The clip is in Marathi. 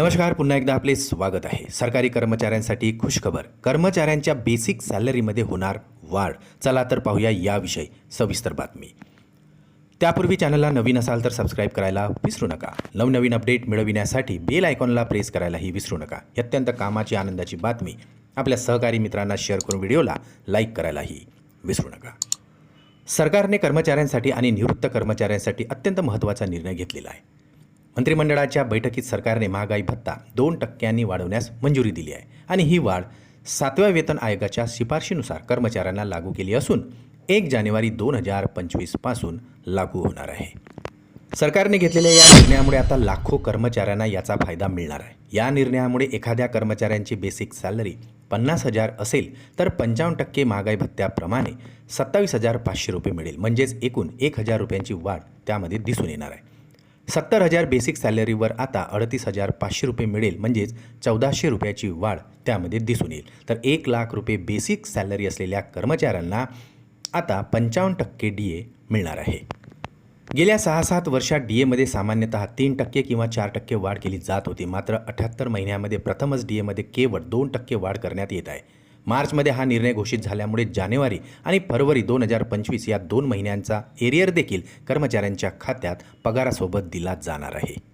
नमस्कार पुन्हा एकदा आपले स्वागत आहे. सरकारी कर्मचाऱ्यांसाठी खुशखबर. कर्मचाऱ्यांच्या बेसिक सॅलरीमध्ये होणार वाढ. चला तर पाहूया याविषयी सविस्तर बातमी. त्यापूर्वी चॅनलला नवीन असाल तर सबस्क्राईब करायला विसरू नका. नवनवीन अपडेट मिळविण्यासाठी बेल आयकॉनला प्रेस करायलाही विसरू नका. ही अत्यंत कामाची आनंदाची बातमी आपल्या सहकारी मित्रांना शेअर करून व्हिडिओला लाईक करायलाही विसरू नका. सरकारने कर्मचाऱ्यांसाठी आणि निवृत्त कर्मचाऱ्यांसाठी अत्यंत महत्त्वाचा निर्णय घेतलेला आहे. मंत्रिमंडळाच्या बैठकीत सरकारने महागाई भत्ता दोन टक्क्यांनी वाढवण्यास मंजुरी दिली आहे आणि ही वाढ सातव्या वेतन आयोगाच्या शिफारशीनुसार कर्मचाऱ्यांना लागू केली असून एक जानेवारी दोन हजार पंचवीसपासून लागू होणार आहे. सरकारने घेतलेल्या या निर्णयामुळे आता लाखो कर्मचाऱ्यांना याचा फायदा मिळणार आहे. या निर्णयामुळे एखाद्या कर्मचाऱ्यांची बेसिक सॅलरी पन्नास हजार असेल तर पंचावन्न टक्के महागाई भत्त्याप्रमाणे सत्तावीस हजार पाचशे रुपये मिळेल. म्हणजेच एकूण एक हजार रुपयांची वाढ त्यामध्ये दिसून येणार आहे. सत्तर हजार बेसिक सॅलरीवर आता अडतीस हजार पाचशे रुपये मिळेल म्हणजेच चौदाशे रुपयाची वाढ त्यामध्ये दिसून येईल. तर एक लाख रुपये बेसिक सॅलरी असलेल्या कर्मचाऱ्यांना आता पंचावन्न टक्के डी ए मिळणार आहे. गेल्या सहा सात वर्षात डी एमध्ये सामान्यतः तीन टक्के किंवा चार टक्के वाढ केली जात होती. मात्र अठ्याहत्तर महिन्यामध्ये प्रथमच डी एमध्ये केवळ दोन टक्के वाढ करण्यात येत आहे. मार्चमध्ये हा निर्णय घोषित झाल्यामुळे जानेवारी आणि फरवरी दोन हजार पंचवीस या दोन महिन्यांचा एरियर देखील कर्मचाऱ्यांच्या खात्यात पगारासोबत दिला जाणार आहे.